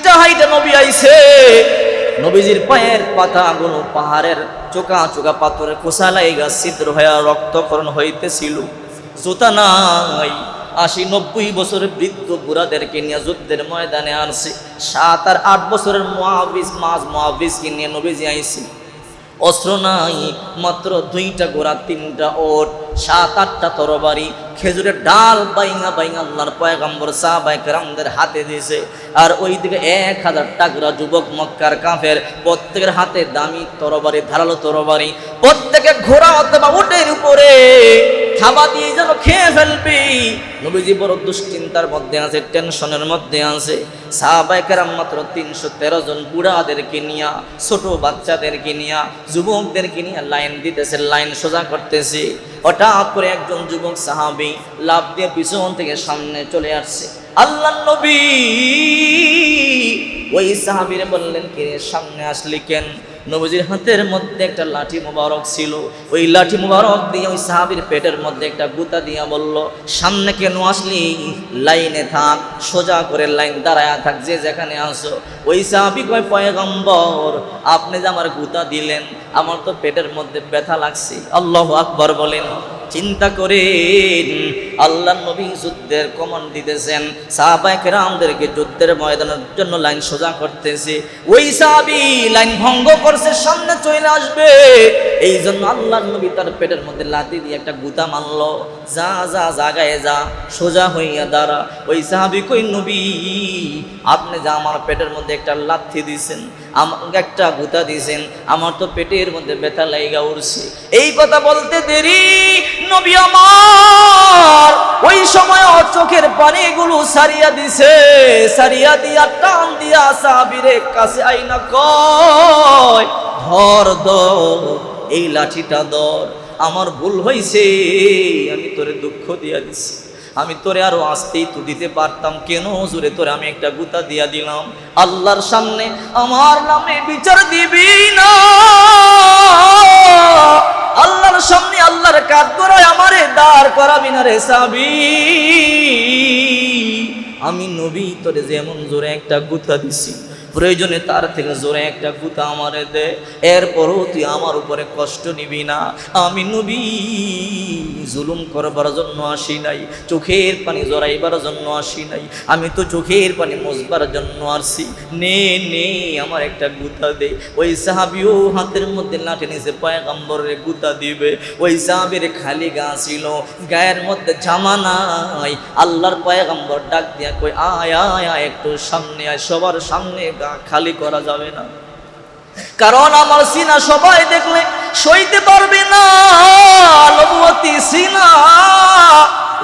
হাইটা হাইটা নবী আইছে। নবীজির পায়ের পাতাগুলো পাহাড়ের চোকা চোকা পাথরের খোসা লাইগা ছিদ্র হয়ে রক্তকরণ হইতেছিল। জুতা নাই। আশি নব্বই বছরের বৃদ্ধ বুড়াদেরকে নিয়ে যুদ্ধের ময়দানে আনছে। সাত আর আট বছরের মহাবিস মাঝ মহাবিসকে নিয়ে নবীজি আইছে। অস্ত্র নাই, মাত্র দুইটা গোড়া, তিনটা ওট। সাত, আটটা তরবারি খেজুরের ডাল বাইঙা বাইঙা আল্লাহর পয়গম্বর সাহাবাইকরামদের হাতে দিয়েছে। আর ওইদিকে এক হাজার টাকরা যুবক মক্কার কাফের প্রত্যেকের হাতে দামি তরবারি, ধারালো তরবারি, প্রত্যেকে ঘোড়া অথবা উটের উপরে থাবা দিয়ে যেন খেয়ে ফেলবি। নবীজি বড় দুশ্চিন্তার মধ্যে আছে, টেনশনের মধ্যে আছে। সাহাবাইকেরাম মাত্র তিনশো তেরো জন বুড়াদেরকে নিয়া, ছোট বাচ্চাদেরকে নিয়া, যুবকদেরকে নিয়ে লাইন দিতেছে, লাইন সোজা করতেছে। হঠাৎ করে একজন যুবক সাহাবি লাভ দিয়ে পিছন থেকে সামনে চলে আসছে। আল্লাহ নবী! ওই সাহাবিরে বললেন কে সামনে আসলি কেন? নবীজির হাতের মধ্যে একটা লাঠি মোবারক ছিল। ওই লাঠি মোবারক দিয়ে ওই সাহাবির পেটের মধ্যে একটা গুতা দিয়া বলল, সামনে কেন আসলি? লাইনে থাক, সোজা করে লাইন দাঁড়ায় থাক, যে যেখানে আসো ওই সাহাবি কয়, পয়গম্বর, আপনি যে আমার গুতা দিলেন, আমার তো পেটের মধ্যে ব্যথা লাগছে। আল্লাহ আকবর বলেন, চিন্তা করেন আল্লাহ নবী যুদ্ধের কমন দিতেছেন, সাহাবায়ে কেরামদেরকে যুদ্ধের ময়দানের জন্য লাইন সোজা করতেছে। ওই সাহাবি লাইন ভঙ্গ করছে, সামনে চলে আসবে। এই জন্য আল্লাহ নবী তার পেটের মধ্যে লাথি দিয়ে একটা গুতা মারলো। যা যা, জাগায় যা, সোজা হইয়া দাঁড়া। ওই সাহাবি কই, নবী, আপনি যা আমার পেটের মধ্যে একটা লাথি দিছেন, আমাকে একটা গুতা দিছেন, আমার তো পেটের মধ্যে ব্যথা লাইগা উঠছে এই কথা বলতে দেরি, নবী আমার। ওই সময় চোখের পানিগুলো সারিয়া দিছে, সারিয়া দিয়া টান দিয়া সাহাবিরে কাছে আইনা কয়, ধর ধর, এই লাঠিটা ধর, আমার ভুল হইছে, আমি তোরে দুঃখ দিয়া দিছি, আমি তোরে আরও আসতেই তো দিতে পারতাম, কেন জুড়ে তোরে আমি একটা গুতা দিয়া দিলাম? আল্লাহর সামনে আমার নামে বিচার দিবি না। সামনে আল্লাহর কাজ করায় আমারে দাঁড় করাবি না রে সাবি। আমি নবী, তোরে যেমন জোরে একটা গুথা দিছি। প্রয়োজনে তার থেকে জোরে একটা গুতা আমারে দে। এরপরও তুই আমার উপরে কষ্ট নিবি না। আমি নবী, জুলুম করবার জন্য আসি নাই, চোখের পানি জড়াইবার জন্য আসি নাই। আমি তো চোখের পানি মজবার জন্য আসছি নে নে, আমার একটা গুতা দে। ওই সাহাবিও হাতের মধ্যে লাঠি নিচে পয়গাম্বরের গুতা দিবে। ওই সাহাবির খালি গা ছিল, গায়ের মধ্যে জামা নাই। আল্লাহর পয়গাম্বর ডাক দিয়া কই আয় আয় আয়, একটু সামনে আয়, সবার সামনে খালি করা যাবে না। কারণ আমার সিনা সবাই দেখলে সইতে পারবে না। নবুয়তী সিনা,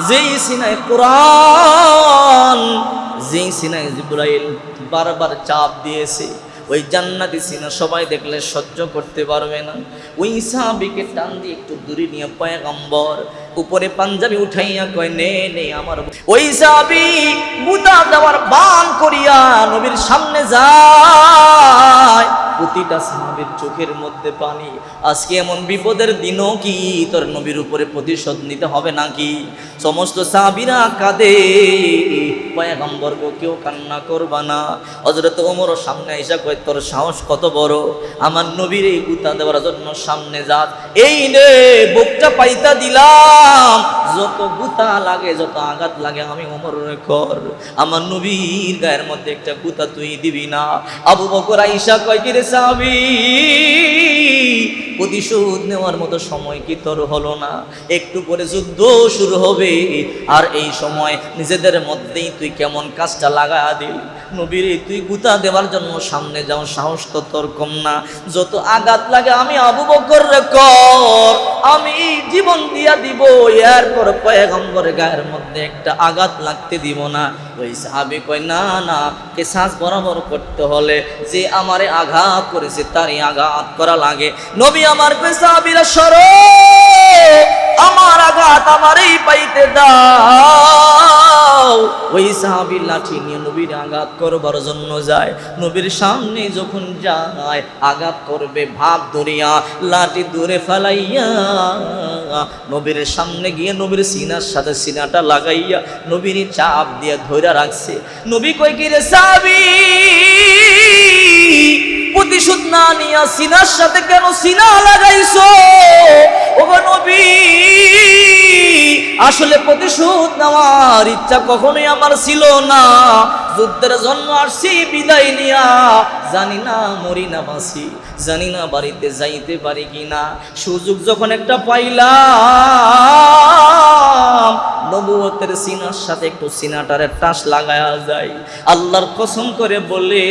যেই সিনায় কোরআন, যেই সিনায় জিব্রাইল বারবার চাপ দিয়েছে। ওই জান্নাতি সিনা সবাই দেখলে সহ্য করতে পারবে না। ওই সাহাবিকে টান দিয়ে একটু দূরে নিয়ে পয়গম্বর, উপরে পাঞ্জাবি উঠাইয়া কয়, নে নে, আমার ওই সাহাবি বুদা দেওয়ার বান করিয়া নবীর সামনে যায়। প্রতিটা সাহাবের চোখের মধ্যে পানি। আজকে এমন বিপদের দিনও কি? তোর নবীর উপরে প্রতিশোধ নিতে হবে নাকি? সমস্ত সাহাবিরা কাঁদে। পয়গম্বরকে কেউ কান্না করবা না। হজরত ওমর সামনে এসে কয়, তোর সাহস কত বড়? আমার নবীর এই গুতা দেওয়ার জন্য সামনে যাক এই নে, বুকটা পাইতা দিলাম। যত গুতা লাগে, যত আঘাত লাগে, আমি ওমর কর আমার নবীর গায়ের মধ্যে একটা গুতা তুই দিবি না। আবু বকর আইসা কয়, কি রে সাবি প্রতিশোধ নেওয়ার মতো সময় কি তোর হলো না? একটু পরে যুদ্ধ শুরু হবে। আর এই সময় নিজেদের মধ্যেই তুই কেমন কাজটা লাগা দিল? নবীরে তুই গুতা দেওয়ার জন্য সামনে যাও সাহস তো তোর কম না। যত আঘাত লাগে আমি আবু বকর কর। আমি জীবন দিয়া দিব, এরপর পয়গম্বর গায়ের মধ্যে একটা আঘাত লাগতে দিব না। ওই সাহাবি কয়, না না কে শ্বাস বরাবর করতে হলে যে আমারে আঘাত করেছে তারই আঘাত করা লাগে। নবী আমার পেশাবিরা সর আমার আঘাত আমারই পাইতে দাও। ওই সাহাবির লাঠি নিয়ে নবীর আঘাত করবার জন্য যায়। নবীর সামনে যখন যায়, আঘাত করবে ভাব ধরিয়া লাঠি দূরে ফেলাইয়া নবীর সামনে গিয়ে নবীর সিনার সাথে সিনাটা লাগাইয়া নবীর চাপ দিয়ে ধইরা রাখছে। নবী কই কি রে সাবি না নিয়া সিনার সাথে কেন সিনা লাগাইছো? ওগো আসলে প্রতিশোধ নেওয়ার ইচ্ছা কখনোই আমার ছিল না। যুদ্ধের জন্য আসছি, বিদায় নিয়া জানি না মরি না বাঁচি, জানি না বাড়িতে যাইতে পারি কি না সুযোগ যখন একটা পাইলাম, নবুয়তের সিনার সাথে একটু সিনাটারে টাস লাগায়া যায়। আল্লাহর কসম করে বলে,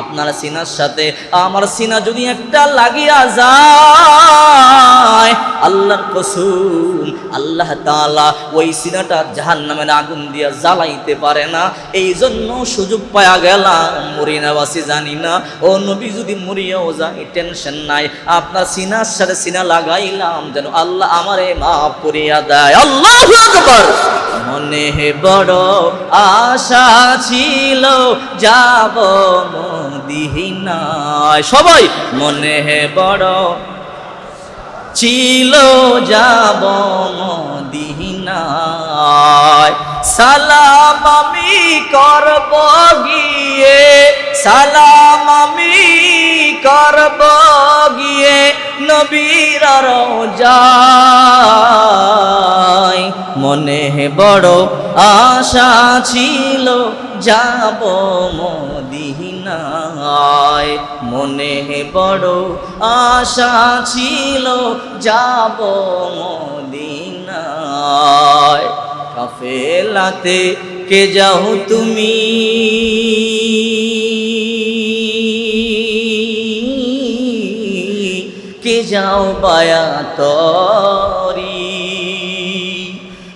আপনার সিনার সাথে আমার সিনা যদি একটা লাগিয়া যায়, আল্লাহর কসম, আল্লাহ তাআলা ওই সিনাটা জাহান্নামের আগুন দিয়া জ্বালাইতে পারে না। এই জন্য সুযোগ পাওয়া গেলাম, মরি না বাসি জানি না। ও নবী যদি মরিয়াও যায় টেনশন নাই। আপনার সিনার সাথে সিনা লাগাইলাম যেন আল্লাহ আমারে মাফ করিয়া দেয়। আল্লাহ মনে বড় আশা ছিল, যাব মদিনায়। সবাই মনে বড় ছিল, যাব মদিনায়। সালাম আমি করব গিয়ে সালাম আমি করব গিয়ে নবীর রোজায়। মনে বড় আশা ছিল, যাব মদিনায়। মনে বড় আশা ছিল, যাব মদিনায়। কাফেলাতে কে যাও তুমি? কে যাও বায়া তরি?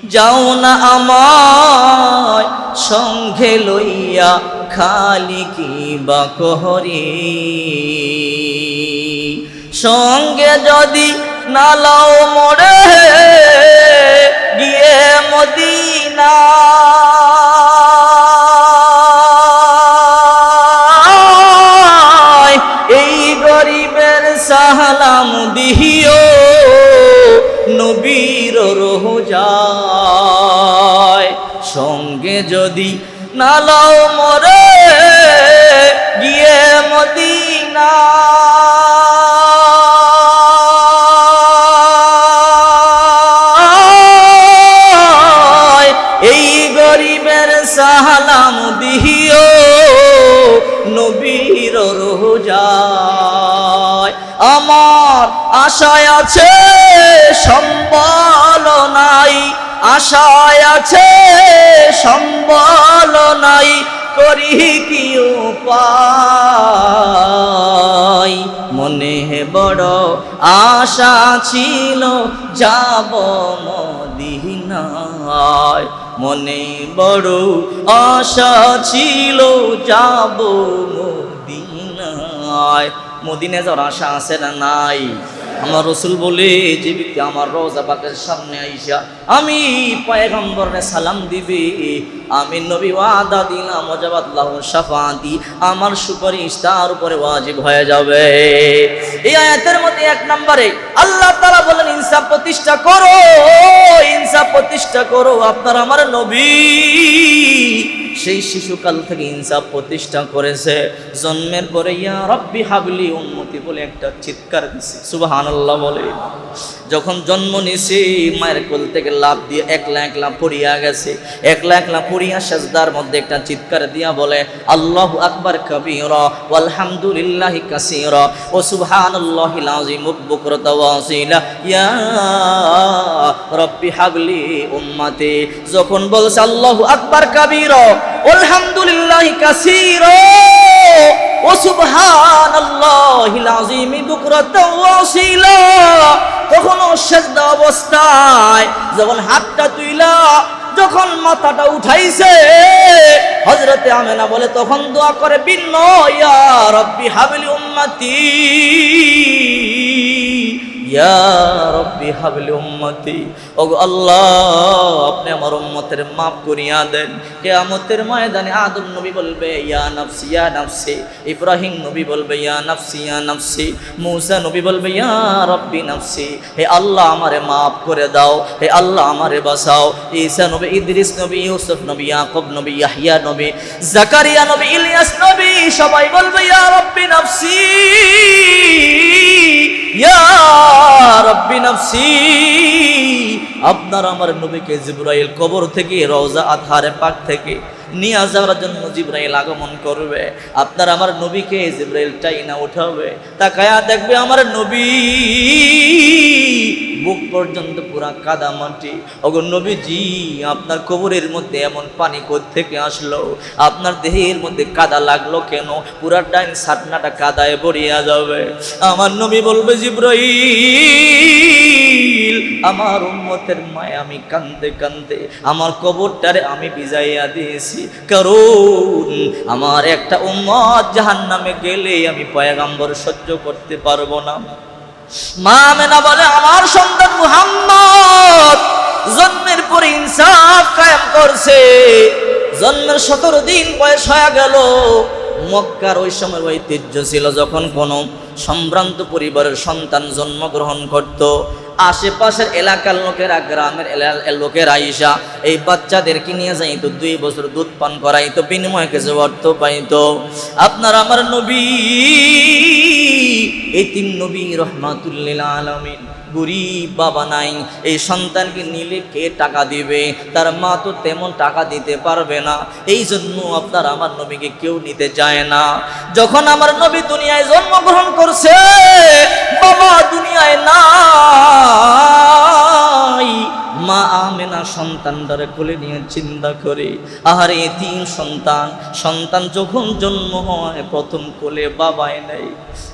যাও না আমায় সঙ্গে লইয়া খালি কি বা সঙ্গে যদি নালাও মরে, গিয়ে মদিনা দিহিও নবীর রোজায় সঙ্গে যদি নালাও মরে গিয়ে মদিনা। এই গরিবের সালাম দিহিও আশায় আছে, সম্বল নাই। আশায় আছে, সম্বল নাই। করি কি উপায়? মনে বড় আশা ছিল, যাব মদিনায়। মনে বড় আশা ছিল, যাব মদিনায়। মদিনে যাওয়ার আশা আছে না নাই? আমার রসুল বলে, যে ব্যক্তি আমার রোজা পাকের সামনে আইসা আমি পয়গম্বরে সালাম দিবে, আমি নবী ওয়াদা দিলাম মজাবাদুল্লাহ শাফাতি, আমার সুপারিশ তার উপরে ওয়াজিব হয়ে যাবে। এই আয়াতের মধ্যে এক নম্বরে আল্লাহ তাআলা বলেন, ইনসাফ প্রতিষ্ঠা করো, ইনসাফ প্রতিষ্ঠা করো আপনার আমার নবী। সেই শিশুকাল থেকে ইনসাফ প্রতিষ্ঠা করেছে। জন্মের পরে, ইয়া রব্বি হাবলি উন্নতি বলে একটা চিৎকার দিছে। সুবহানাল্লাহ বলে। যখন জন্ম নিছে, মায়ের কোল থেকে লাভ দিয়ে একলা একলা পড়িয়া গেছে। একলা একলা পড়িয়া সাজদার মধ্যে একটা চিৎকার দিয়া বলে, আল্লাহ আকবার কবিরা আলহামদুলিল্লাহি কাসীরা, ও সুবহানাল্লাহিল আযীম বুকরাতা ওয়াসিলা ইয়া রব্বি হাবলি উম্মতি। যখন বলছে, আল্লাহু আকবার কবিরা আলহামদুলিল্লাহি কাসীরা ও সুবহানাল্লাহিল আযীম বুকরাতা ওয়াসিলা। তখন সেজদা অবস্থায় যখন হাতটা তুইলা, যখন মাথাটা উঠাইছে হজরতে আমেনা বলে, তখন দোয়া করে ইয়া রব্বি হাবিলি উম্মতি। ইয়া রব্বি হাবলি উম্মতি। ওগো আল্লাহ, আপনি আমার উম্মতের মাফ করিয়া দেন। কেয়ামতের ময়দানে আদম নবী বলবে, ইয়া নাফসি ইয়া নাফসি। ইব্রাহিম নবী বলবে, ইয়া নাফসি ইয়া নাফসি। মুসা নবী বলবে, ইয়া রব্বি নাফসি। হে আল্লাহ, আমারে মাফ করে দাও। হে আল্লাহ, আমারে বাঁচাও। ঈসা নবী, ইদ্রিস নবী, ইউসুফ নবী, ইয়াকুব নবী, ইয়াহইয়া নবী, জাকারিয়া নবী, ইলিয়াস নবী, সবাই বলবে, ইয়া রব্বি নাফসি। আপনার আমার নবীকে জিব্রাইল কবর থেকে, রওজা আধারে পাক থেকে নিয়ে যাওয়ার জন্য জিব্রাইল আগমন করবে। আপনার আমার নবীকে জিব্রাইল টাইনা উঠাবে। তা কায়া দেখবে আমার নবী বুক পর্যন্ত পুরা কাদা মাটি। ওগো নবীজি, আপনার কবরের মধ্যে এমন পানি থেকে আসলো? আপনার দেহের মধ্যে কাদা লাগল কেন? পুরা ডাইন সাতনাটা কাদায় ভরিয়া যাবে। আমার নবী বলবে, জিব্রাইল, আমার উম্মতের মায় আমি কান্দে কান্দে, আমার কবরটারে আমি বিজাইয়া দিয়েছি। কারণ আমার একটা উম্মত জাহান নামে গেলে আমি পয়গাম্বর সহ্য করতে পারব না। মা মেনা বলে, আমার সন্তান মুহাম্মদ জন্মের পরে ইনসাফ কায়েম করছে। জন্মের সতেরো দিন বয়স হয়ে গেল। মক্কার ওই সময় ঐতিহ্য ছিল যখন কোনো সম্ভ্রান্ত পরিবারের সন্তান জন্মগ্রহণ করত। আশেপাশের এলাকার লোকেরা, গ্রামের লোকেরা আইসা এই বাচ্চাদেরকে নিয়ে যাইতো, দুই বছর দুধ পান করাইতো, বিনিময়ে কিছু অর্থ পাইতো। আপনার আমার নবী এই তিন নবী রহমাতুল্লিল আলমিন, গরিব বাবা নাই, এই সন্তানকে নিলে কে টাকা দিবে? তার মা তো তেমন টাকা দিতে পারবে না এই জন্য আপনার আমার নবীকে কেউ নিতে চায় না। যখন আমার নবী দুনিয়ায় জন্মগ্রহণ করছে বাবা দুনিয়ায় নাই। মা আমেনা সন্তানটারে কোলে নিয়ে চিন্তা করে, আহারে তিন সন্তান সন্তান যখন জন্ম হয়, প্রথম কোলে বাবাই নেই।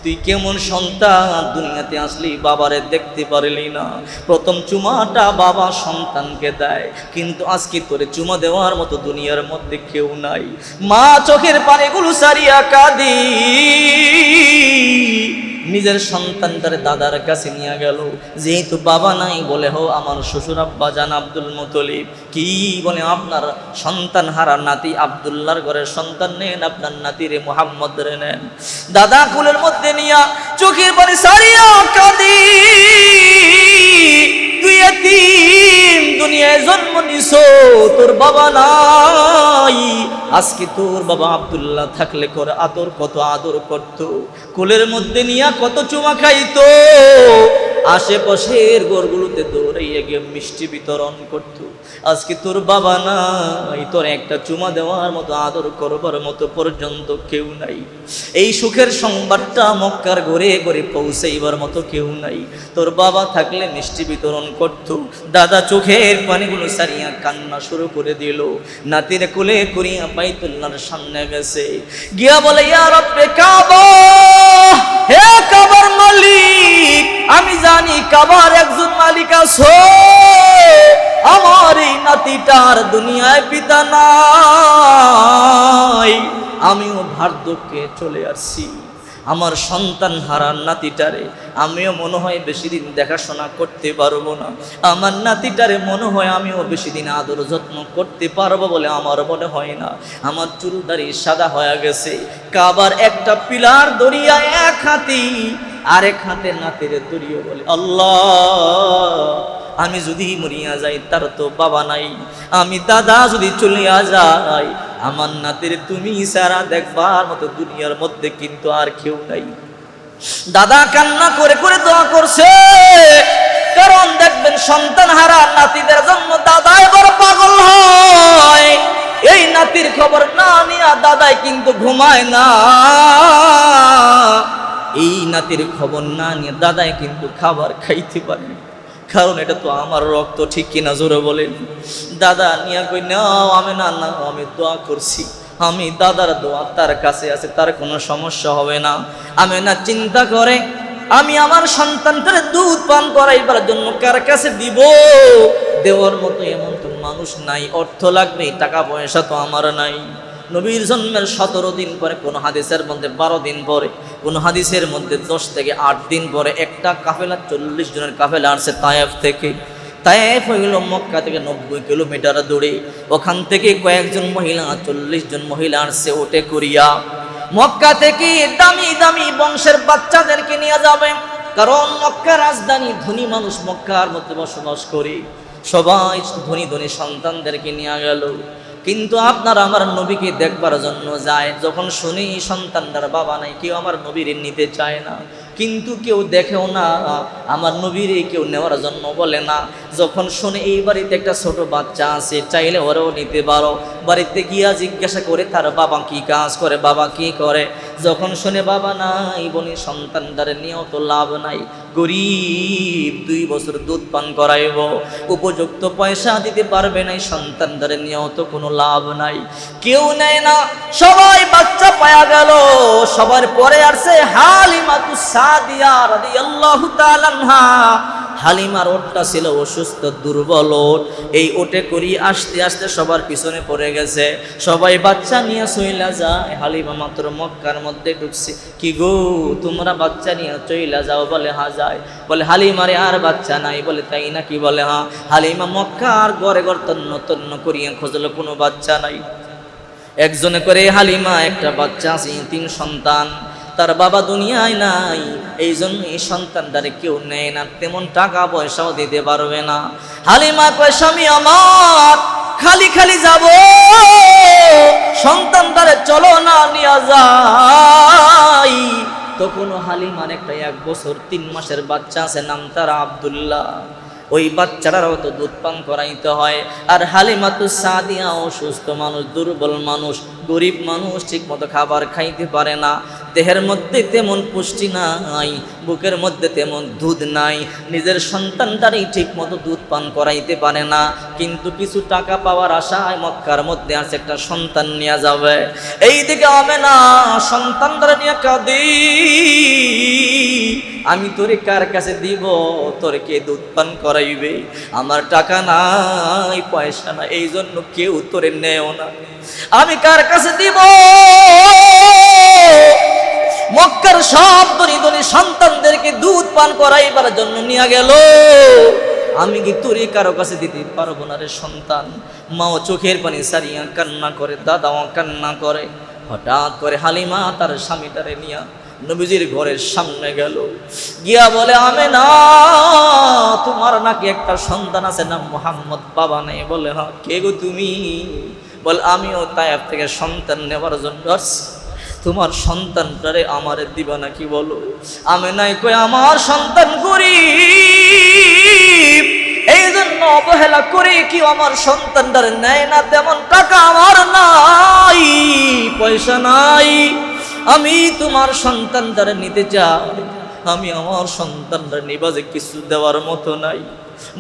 তুই কেমন সন্তান? দুনিয়াতে আসলি বাবারে দেখতে পারলি না। প্রথম চুমাটা বাবা সন্তানকে দেয়, কিন্তু আজকে তোরে চুমা দেওয়ার মতো দুনিয়ার মধ্যে কেউ নাই। মা চোখের পানিগুলো সারিয়া কাঁদি। নিজের সন্তান তার দাদার কাছে নিয়ে গেল। যেহেতু বাবা নাই বলে, হো, আমার শ্বশুর আব্বা জান আব্দুল মুতলিব, কি বলে আপনার সন্তান হারা নাতি আবদুল্লার ঘরের সন্তান নেন, আপনার নাতিরে মোহাম্মদ রে নেন? দাদা কুলের মধ্যে নিয়া চোখের পরে সারিয়া কাঁদি। তুই দুনিয়ায় জন্ম নিছ? তোর বাবা নাই। আজকে তোর বাবা আব্দুল্লাহ থাকলে কর, আদর কত আদর করত। কোলের মধ্যে নিয়া কত চুমা খাইতো। আশেপাশের গোরগুলোতে দৌড়াইয়া গিয়ে মিষ্টি বিতরণ করত। আজকে তোর বাবা নাই, তোর একটা চুমা দেওয়ার মতো, আদর করবার মতো পর্যন্ত কেউ নাই। এই সুখের সংবাদটা মক্কার ঘরে ঘরে পৌঁছাইবার মতো কেউ নাই। তোর বাবা থাকলে মিষ্টি বিতরণ করত। দাদা চোখের পানিগুলো সারিয়া কান্না শুরু করে দিল। নাতির কোলে করিয়া বাইতুল্লাহর সামনে গেছে। গিয়া বলে, ইয়া রব্বে কাবা, হে কাবার মালিক! কাবার একজন মালিক আছো আমার এই নাতিটার দুনিয়ায় পিতা নাই। আমিও ভার্যকে চলে আসছি। আমার সন্তান হারার নাতিটারে, আমিও মনে হয় বেশি দিন দেখাশোনা করতে পারব না। আমার নাতিটারে মনে হয় আমিও বেশি দিন আদর যত্ন করতে পারব বলে আমার মনে হয় না। আমার চুল দাড়ি সাদা হয়ে গেছে। কাবার একটা পিলার দরিয়া এক হাতি, আরেক হাতে নাতিরে দরিয়ে বলে, আল্লাহ, আমি যদি মরিয়া যাই, তার তো বাবা নাই। আমি দাদা যদি চলিয়া যাই আমার নাতির তুমি সারা দেখবার মতো দুনিয়ার মধ্যে কিন্তু আর কেউ নাই। দাদা কান্না করে করে দোয়া করছে, কারণ দেখবেন সন্তান হারা নাতিদের জন্য দাদা এবার পাগল হয়। এই নাতির খবর না নিয়া দাদাই কিন্তু ঘুমায় না। এই নাতির খবর না নিয়ে দাদাই কিন্তু খাবার খাইতে পারে। কারণ এটা তো আমার রক্ত, ঠিক কিনা জোরে বলেন? দাদা নিয়া কই, নাও, আমি না না, আমি দোয়া করছি। আমি দাদার দোয়া তার কাছে আছে, তার কোনো সমস্যা হবে না। আমি না চিন্তা করে, আমি আমার সন্তানটার দুধ পান করাইবার জন্য কার কাছে দিব? দেওয়ার মতো এমন তো মানুষ নাই, অর্থ লাগবে, টাকা পয়সা তো আমার নাই। নবীর জন্মের সতেরো দিন পরে, কোন হাদিসের মধ্যে বারো দিন পরে, কোন হাদিসের মধ্যে দশ থেকে আট দিন পরে একটা কাফেলা, চল্লিশ জনের কাফেলা আসছে তায়েফ থেকে। তায়েফ হইল মক্কা থেকে নব্বই কিলোমিটার দূরে। ওখান থেকে কয়েকজন মহিলা, চল্লিশ জন মহিলা আসছে ওটে করিয়া। মক্কা থেকে দামি দামি বংশের বাচ্চাদেরকে নিয়ে যাবে। কারণ মক্কা রাজধানী ধনী মানুষ মক্কার মধ্যে বসবাস করে। সবাই ধনী ধনী সন্তানদেরকে নিয়ে গেল। কিন্তু আপনার আমার নবীকে দেখবার জন্য যায়। যখন শুনি সন্তানটার বাবা নাই, কেউ আমার নবীর নিতে চায় না। কিন্তু কেউ দেখেও না, আমার নবীর কেউ নেওয়ার জন্য বলে না। যখন শুনে এই বাড়িতে একটা ছোট বাচ্চা আছে, চাইলে ওরাও নিতে পারো। বাড়িতে গিয়া জিজ্ঞাসা করে, তার বাবা কি কাজ করে? বাবা কি করে? যখন শুনে বাবা নাই বনি সন্তানটারে নিয়েও তো লাভ নাই, গরিব দুই বছর দুধ পান করাইব, উপযুক্ত পয়সা দিতে পারবে নাই সন্তানটারে নিয়েও তো কোনো লাভ নাই। কেউ নেয় না, সবাই বাচ্চা পায়া গেল, সবার পরে আসছে হালিমাতু সাদিয়া রাদিয়াল্লাহু তাআলা হালিমার ওটটা ছিল অসুস্থ, দুর্বল ওট এই ওটে করি আস্তে আস্তে সবার পিছনে পড়ে গেছে। সবাই বাচ্চা নিয়ে চইলা যায়। হালিমা মাত্র মক্কার মধ্যে ঢুকছে। কি গো, তোমরা বাচ্চা নিয়ে চইলা যাও বলে, হা যায়। বলে, হালিমারে আর বাচ্চা নাই বলে, তাই না কি বলে, হা। হালিমা মক্কা আর গড়ে গড় তন্ন তন্ন করিয়া খোঁজলো, কোনো বাচ্চা নাই। একজনে করে হালিমা, একটা বাচ্চা আছে, তিন সন্তান। তার বাবা দুনিয়ায় নাই। এই জন্য এই সন্তানটারে কেউ নেয় না, তেমন টাকা পয়সাও দিতে পারবে না। হালিমা কয়, স্বামী আমার, খালি খালি যাব। সন্তানটারে চলো না, নিয়ে যাই। তখন হালিমার একটা এক বছর, তিন মাসের বাচ্চা আছে, নাম তার আবদুল্লাহ। ওই বাচ্চারাও তো দুধ পান করাইতে হয়। আর হালিমা তো সাদিয়া, অসুস্থ মানুষ, দুর্বল মানুষ, গরিব মানুষ ঠিক মতো খাবার খাইতে পারে না। দেহের মধ্যে তেমন পুষ্টি নাই, বুকের মধ্যে তেমন দুধ নাই, নিজের সন্তানটারই ঠিক মতো দুধ পান করাইতে পারে না। কিন্তু কিছু টাকা পাওয়ার আশায় মক্কার মধ্যে আছে একটা সন্তান নিয়ে যাবে। এই দিকে হবে না সন্তানটা নিয়ে কাঁদি। আমি তোরে কার কাছে দিব? তোরে কে দুধ পান করাইবে? আমার টাকা নাই, পয়সা না এই জন্য কেউ তোরে নেও না। আমি কার কাছে দিব? মক্কার সব দনি দনি সন্তানদেরকে দুধ পান করাইবার জন্য নিয়ে গেল। আমি কি তোরে কারও কাছে দিতে পারব না রে সন্তান? মাও চোখের পানি সারিয়া কান্না করে, দাদাও কান্না করে। হঠাৎ করে হালিমা তার স্বামীটারে নিয়া নবীজির ঘরের সামনে গেল। গিয়া বলে আমি না তোমার নাকি একটা সন্তান আছে না মোহাম্মদ, বাবা নেই। বলে হ্যাঁ কে গো তুমি? বল, আমিও তাইফ থেকে সন্তান নেবার জন্য আসছি। তোমার সন্তানটারে আমারে দিবা নাকি বলো? আমি নাই কই আমার সন্তান করি এই জন্য অবহেলা করে কি আমার সন্তানটারে নেয় না। তেমন টাকা আমার নাই, পয়সা নাই। আমি তোমার সন্তানটারে নিতে চাই। আমি আমার সন্তানটা নিবাজে কিছু দেওয়ার মতো নাই।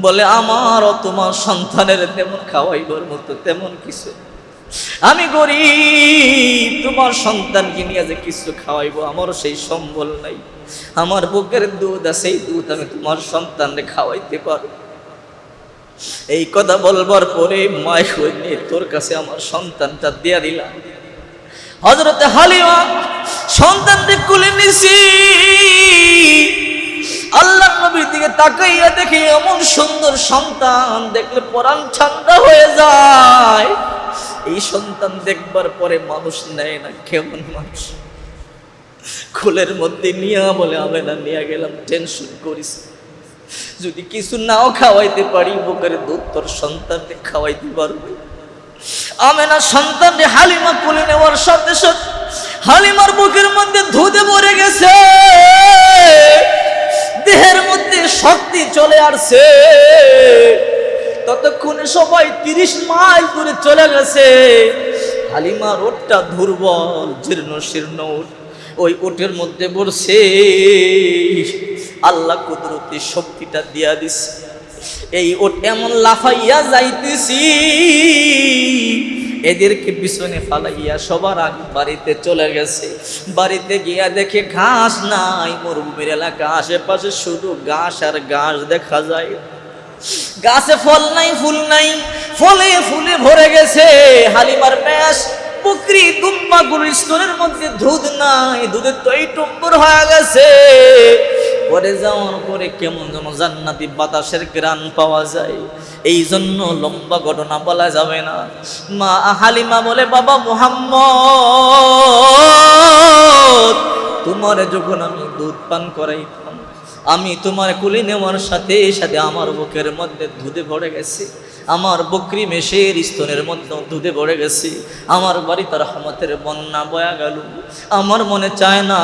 বলে, আমারও তোমার সন্তানের তেমন খাওয়াইবার মতো, তেমন কিছু আমি গরিব, তোমার সন্তানকে নিয়ে যে কিছু খাওয়াইবো আমারও সেই সম্বল নাই। আমার বুকের দুধ আছে সেই দুধ আমি তোমার সন্তানকে খাওয়াইতে পারো এই কথা বলবার পরে মায় হইনি, তোর কাছে আমার সন্তানটা দিয়া দিলাম। হজরতে হালিমা সন্তানকে কুলে নিছি। আল্লাহ নবীর দিকে তাকাইয়া দেখে এমন সুন্দর সন্তান দেখলে পরাণ ঠান্ডা হয়ে যায়। এই সন্তান দেখবার পরে মানুষ নেয় না, কেমন মানুষ? খোলের মধ্যে নিয়ে বলে আমি না, নিয়ে গেলাম টেনশন করিস যদি কিছু নাও খাওয়াইতে পারি, বুকের দুধ তোর সন্তানকে খাওয়াইতে পারবে। আমি না সন্তানকে হালিমা কোলে নেওয়ার সাথে সাথে হালিমার বুকের মধ্যে ধুতে পড়ে গেছে। দেহের মধ্যে শক্তি চলে আসছে। ততক্ষণে সবাই তিরিশ মাইল দূরে চলে গেছে। হালিমা রোডটা দুর্বল, জীর্ণ, শীর্ণ ওই ওটের মধ্যে বসে আল্লাহ কুদরতি শক্তিটা দিয়া দিছে। এই ওট এমন লাফাইয়া যাইতেছি এদেরকে পিছনে ফালাইয়া সবার আগে বাড়িতে চলে গেছে। বাড়িতে গিয়া দেখে ঘাস নাই, মরুভূমির এলাকা, আশেপাশে শুধু ঘাস আর ঘাস দেখা যায়। গাছে ফল নাই, ফুল নাই, ফলে ফুলে ভরে গেছে। হালিমার ম্যাস বকরি দুম্বা গরুর স্তনের মধ্যে দুধ নাই, দুধের তো এই টম্বর হয়ে গেছে। পরে যাওয়ার পরে কেমন যেন জান্নাতি বাতাসের গ্রান পাওয়া যায়। এই জন্য লম্বা ঘটনা বলা যাবে না। মা হালিমা বলে, বাবা মোহাম্মদ, তোমার যখন আমি দুধ পান করাইতাম, আমি তোমার কুলি নেওয়ার সাথে সাথে আমার বুকের মধ্যে দুধে ভরে গেছে। আমার বকরি মেষের স্তনের মধ্যে দুধে ভরে গেছে। আমার বাড়ি তার হামতের বন্যা বয়া গেল। আমার মনে চায় না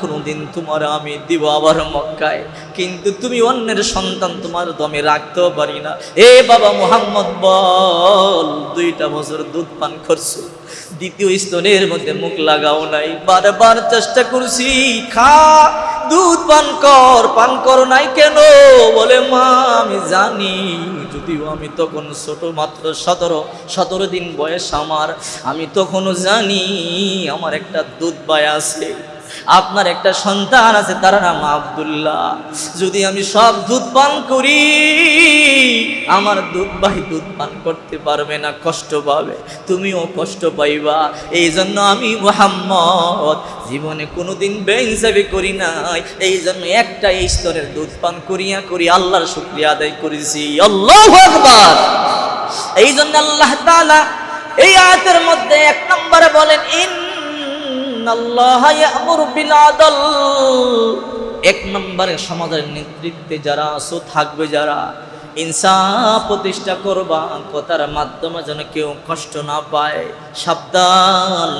কোনো দিন তোমার আমি দিব আবার মক্কায়। কিন্তু তুমি অন্যের সন্তান তোমার দমে রাখতেও পারি না। এ বাবা মোহাম্মদ, বল, দুইটা বছর দুধ পান করছ। দ্বিতীয় স্তনের মধ্যে মুখ লাগাও নাই। বারবার চেষ্টা করছি, খা, দুধ পান কর, পান করো নাই কেন? বলে, মা, আমি জানি। যদিও আমি তখন ছোট, মাত্র সতেরো সতেরো দিন বয়স আমার, আমি তখনও জানি আমার একটা দুধ বায় আছে। আপনার একটা সন্তান আছে, তার নাম আবদুল্লাহ। যদি আমি সব দুধ পান করি, আমার দুধ ভাই দুধ পান করতে পারবে না, কষ্ট পাবে। তুমিও কষ্ট পাইবা। এই জন্য আমি মোহাম্মদ, জীবনে কোনোদিন বেহিসাবে করি নাই। এই জন্য একটা স্তরের দুধ পান করিয়া করি, আল্লাহর শুক্রিয়া আদায় করেছি। আল্লাহ এই জন্য আল্লাহ তাআলা এই আয়াতের মধ্যে এক নম্বরে বলেন ইন এক নম্বরে সমাজের নেতৃত্বে যারা আসো থাকবে যারা। ইনসাফ প্রতিষ্ঠা করবা, কথার মাধ্যমে যেন কেউ কষ্ট না পায়। সাবধান।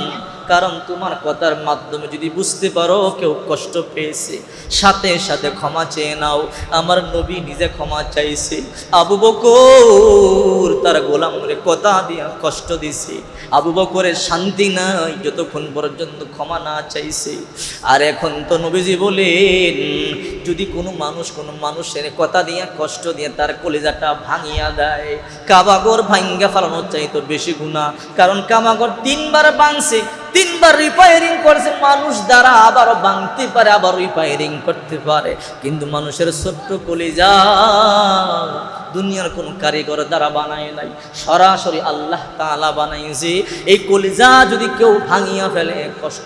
কারণ তোমার কথার মাধ্যমে যদি বুঝতে পারো, কেউ কষ্ট পেয়েছে, সাথে সাথে ক্ষমা চেয়ে নাও। আমার নবী নিজে ক্ষমা চাইছে। আবু বকর তার গোলামরে কথা দিয়া কষ্ট দিছে। আবু বকরের শান্তি নাই, যতক্ষণ পর্যন্ত ক্ষমা না চাইছে। আর এখন তো নবীজি বলেন, যদি কোনো মানুষ কোনো মানুষের কথা দিয়া কষ্ট দিয়ে তার কলিজাটা ভাঙিয়া দেয়, কাবাগর ভাঙ্গা ফেলানোর চাইতো বেশি গুণা কারণ কামাগর তিনবার ভাঙছে তিনবার রিপায়ারিং করেছে, মানুষ দ্বারা আবারও ভাঙতে পারে, আবার রিপায়ারিং করতে পারে। কিন্তু মানুষের ছোট্ট কলিজা দুনিয়ার কোন কারিগর দ্বারা বানায় নাই। সরাসরি আল্লাহ তালা বানাইছে এই কলিজা যদি কেউ ভাঙিয়া ফেলে, কষ্ট